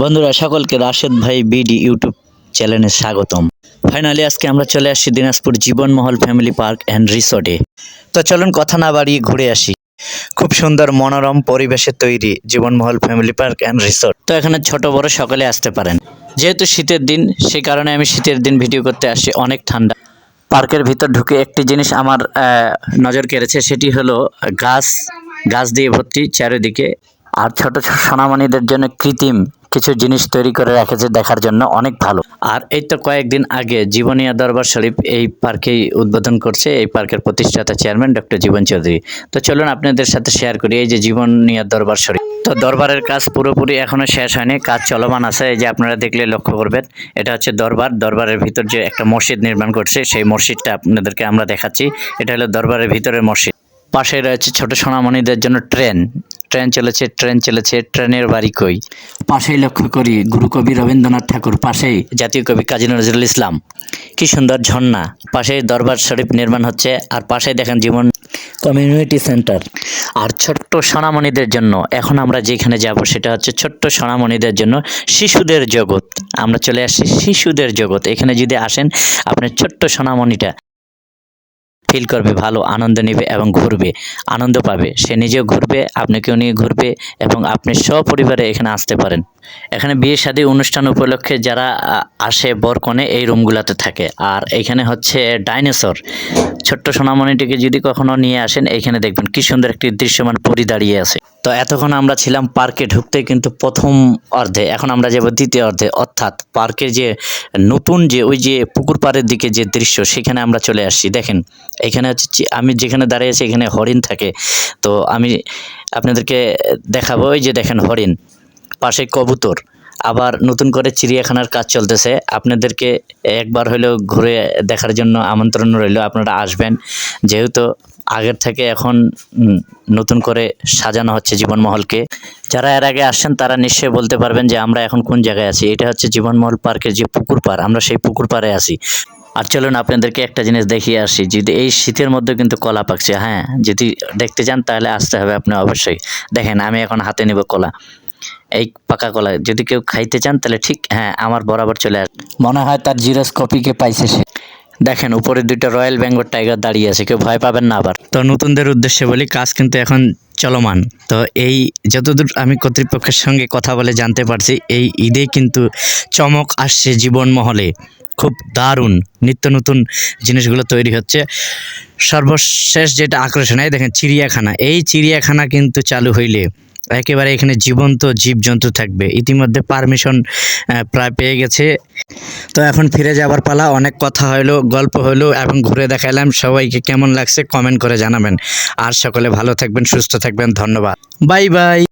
বন্ধুরা, সকলকে রাশেদ ভাই বিডি ইউটিউব চ্যানেলে স্বাগতম। ফাইনালি আজকে আমরা চলে আসি Dinajpur Jibanmahal family park and রিসোর্টে। তো চলুন কথা না বাড়িয়ে ঘুরে আসি। খুব সুন্দর মনোরম পরিবেশে তৈরি Jibanmahal family park and resort. তো এখানে ছোট বড় সকলে আসতে পারেন। যেহেতু শীতের দিন সেই কারণে আমি শীতের দিন ভিডিও করতে আসি অনেক ঠান্ডা। পার্কের ভিতর ঢুকে একটি জিনিস আমার নজর কেড়েছে, সেটি হলো গাছ। গাছ দিয়ে ভর্তি চারিদিকে। আর ছোট ছোট সোনামণিদের জন্য কৃত্রিম কিছু জিনিস তৈরি করে রেখেছে দেখার জন্য অনেক ভালো। আর এই তো কয়েকদিন আগে জীবনিয়া দরবার শরীফ এই পার্কেই উদ্বোধন করছে, এই পার্কের প্রতিষ্ঠাতা চেয়ারম্যান ডক্টর জীবন চৌধুরী। তো চলুন আপনাদের সাথে শেয়ার করি এই যে জীবনিয়া দরবার শরীফ। তো দরবারের কাজ পুরোপুরি এখনও শেষ হয়নি, কাজ চলমান আছে, এই যে আপনারা দেখলে লক্ষ্য করবেন, এটা হচ্ছে দরবার। দরবারের ভিতর যে একটা মসজিদ নির্মাণ করছে, সেই মসজিদটা আপনাদেরকে আমরা দেখাচ্ছি, এটা হলো দরবারের ভিতরের মসজিদ। পাশে রয়েছে ছোট সোনামণিদের জন্য ট্রেন ট্রেন চলেছে ট্রেন চলেছে ট্রেনের বাড়ি কই? পাশেই লক্ষ্য করি গুরুকবি রবীন্দ্রনাথ ঠাকুর পাশেই। জাতীয় কবি কাজী নজরুল ইসলাম। কি সুন্দর ঝর্ণা। পাশেই দরবার শরীফ নির্মাণ হচ্ছে আর পাশেই দেখেন জীবন কমিউনিটি সেন্টার। আর ছোট্ট সোনামণিদের জন্য এখন আমরা যেখানে যাব সেটা হচ্ছে ছোট্ট সোনামণিদের জন্য শিশুদের জগৎ। আমরা চলে আসছি শিশুদের জগৎ। এখানে যদি আসেন আপনার ছোট্ট সোনামণিটা ফিল করবে, ভালো আনন্দ নেবে এবং ঘুরবে, আনন্দ পাবে। সে নিজেও ঘুরবে, আপনাকেও নিয়ে ঘুরবে এবং আপনি সপরিবারে এখানে আসতে পারেন। এখানে বিয়ে শাদী অনুষ্ঠান উপলক্ষে যারা আসে বরকনে এই রুমগুলোতে থাকে। আর এখানে হচ্ছে ডাইনোসর ছোট্ট সোনামণিটিকে যদি কখনো নিয়ে আসেন এখানে দেখবেন কি সুন্দর একটি দৃশ্যমান পরি দাঁড়িয়ে আছে। তো এতক্ষণ আমরা ছিলাম পার্কে ঢুকতে, কিন্তু প্রথম অর্ধে, এখন আমরা যাব দ্বিতীয় অর্ধে, অর্থাৎ পার্কের যে নতুন যে ওই যে পুকুর পাড়ের দিকে যে দৃশ্য, সেখানে আমরা চলে আসছি। দেখেন, এখানে হচ্ছে আমি যেখানে দাঁড়িয়ে আছি, এখানে হরিণ থাকে। তো আমি আপনাদেরকে দেখাবো, ওই যে দেখেন হরিণ, পাশে কবুতর। আবার নতুন করে চিড়িয়াখানার কাজ চলতেছে। আপনাদেরকে একবার হলেও ঘুরে দেখার জন্য আমন্ত্রণ রইল, আপনারা আসবেন। যেহেতু আগের থেকে এখন নতুন করে সাজানো হচ্ছে জীবনমহলকে। যারা এর আগে আসছেন, তারা নিশ্চয়ই বলতে পারবেন যে আমরা এখন কোন জায়গায় আছি। এটা হচ্ছে জীবনমহল পার্কের যে পুকুর পাড়, আমরা সেই পুকুর পাড়ে আছি। আর চলুন আপনাদেরকে একটা জিনিস দেখিয়ে আসি, যদি এই শীতের মধ্যে কিন্তু কলা পাকছে হ্যাঁ? যদি দেখতে চান, তাহলে আসতে হবে, আপনি অবশ্যই। দেখেন, আমি এখন হাতে নিব কলা। এই পাকা কলা যদি কেউ খাইতে চান তাহলে ঠিক হ্যাঁ আমার বরাবর চলে আস মনে হয় তার জিরোস কপিকে পাইছে সে। দেখেন উপরে দুইটা রয়্যাল বেঙ্গল টাইগার দাঁড়িয়ে আছে কেউ ভয় পাবেন না আবার। তো নতুনদের উদ্দেশ্যে বলি কাজ কিন্তু এখন চলমান। তো এই যতদূর আমি কর্তৃপক্ষের সঙ্গে কথা বলে জানতে পারছি এই ঈদে কিন্তু চমক আসছে জীবনমহলে। খুব দারুণ নিত্য নতুন জিনিসগুলো তৈরি হচ্ছে। সর্বশেষ যেটা আকর্ষণ এই দেখেন চিড়িয়াখানা। এই চিড়িয়াখানা কিন্তু চালু হইলে একেবারে এখানে জীবন্ত জীবজন্তু থাকবে। ইতিমধ্যে পারমিশন প্রায় পেয়ে গেছে। তো এখন ফিরে যাবার পালা, অনেক কথা হলো গল্প হলো এবং ঘুরে দেখালাম সবাইকে কেমন লাগছে কমেন্ট করে জানাবেন। আর সকলে ভালো থাকবেন, সুস্থ থাকবেন, ধন্যবাদ। Bye bye.